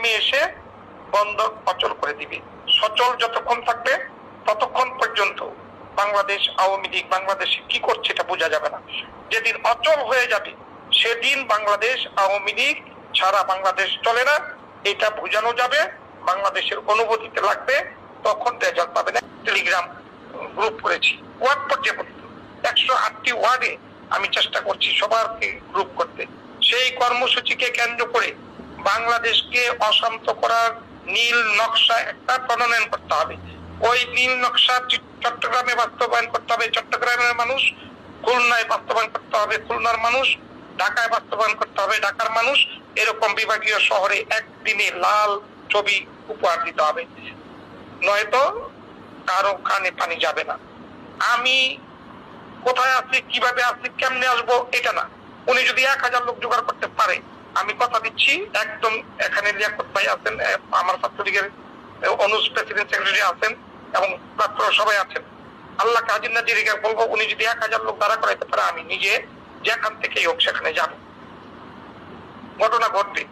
নেমে এসে বন্ধ অচল করে দিবে। সচল যতক্ষণ থাকবে, ততক্ষণ পর্যন্ত বাংলাদেশ আওয়ামী লীগ বাংলাদেশে কি করছে এটা বোঝা যাবে না। যেদিন অচল হয়ে যাবে, সেদিন বাংলাদেশ আওয়ামী লীগ ছাড়া বাংলাদেশ চলে না। এটা বোঝানো যাবে, বাংলাদেশের অনুভূতিতে লাগবে, তখন রেজাল্ট পাবে না। টেলিগ্রাম গ্রুপ করেছি। ওয়ার্ড পর্যায়ে একশো আটটি ওয়ার্ডে আমি চেষ্টা করছি সবারকে গ্রুপ করতে। সেই কর্মসূচিকে কেন্দ্র করে বাংলাদেশকে অশান্ত করার নীল নকশা একটা প্রণয়ন করতে হবে। ওই নীল নকশা চট্টগ্রামে বাস্তবায়ন করতে হবে। চট্টগ্রামের মানুষ খুলনায় বাস্তবায়ন করতে হবে। খুলনার মানুষ ঢাকায় বাস্তবায়ন করতে হবে। ঢাকার মানুষ এরকম বিভাগীয় শহরে একদিনে লাল ছবি উপহার দিতে হবে। নয়তো কারও কানে পানি যাবে না। আমি কোথায় আছি, কীভাবে আছি, কেমনে আসব, এটা না। উনি যদি এক হাজার লোক জোগাড় করতে পারে আমি কথা দিচ্ছি, একদম এখানে লিয়াকত ভাই আছেন আমার ছাত্রলীগের অনুজ প্রেসিডেন্ট সেক্রেটারি আছেন এবং ছাত্র সবাই আছেন। আল্লাহ কাজির নাজিরিকে বলব, উনি যদি এক হাজার লোক দাঁড়া করাইতে পারে, আমি নিজে যেখান থেকেই হোক সেখানে যাব। ঘটনা ঘটবে।